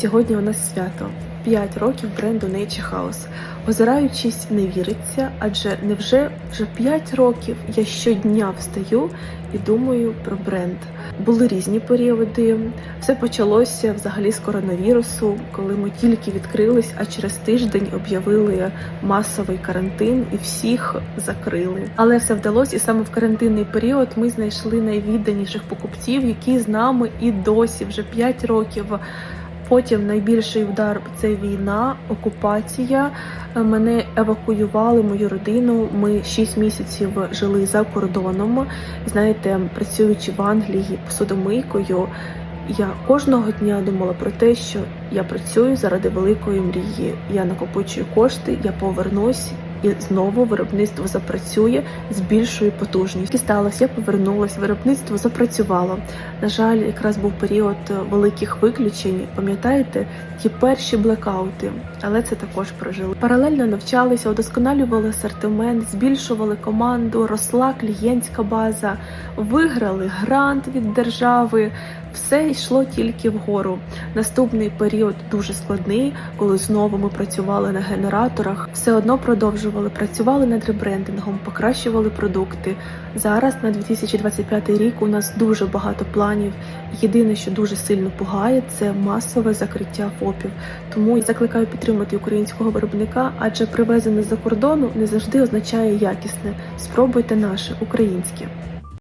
Сьогодні у нас свято. 5 років бренду Nature House. Озираючись, не віриться, адже невже вже 5 років я щодня встаю і думаю про бренд. Були різні періоди. Все почалося взагалі з коронавірусу, коли ми тільки відкрились, а через тиждень об'явили масовий карантин і всіх закрили. Але все вдалося, і саме в карантинний період ми знайшли найвідданіших покупців, які з нами і досі вже 5 років. Потім найбільший удар це війна, окупація. Мене евакуювали, мою родину. Ми 6 місяців жили за кордоном. Знаєте, працюючи в Англії посудомийкою, я кожного дня думала про те, що я працюю заради великої мрії. Я накопичую кошти, я повернусь. І знову виробництво запрацює з більшою потужністю. Сталося, я повернулась, виробництво запрацювало. На жаль, якраз був період великих виключень. Пам'ятаєте, ті перші блекаути, але це також прожили. Паралельно навчалися, удосконалювали асортимент, збільшували команду, росла клієнтська база, виграли грант від держави. Все йшло тільки вгору. Наступний період дуже складний, коли знову ми працювали на генераторах, все одно продовжували, працювали над ребрендингом, покращували продукти. Зараз на 2025 рік у нас дуже багато планів. Єдине, що дуже сильно пугає, це масове закриття ФОПів. Тому я закликаю підтримати українського виробника, адже привезене з-за кордону не завжди означає якісне. Спробуйте наше українське.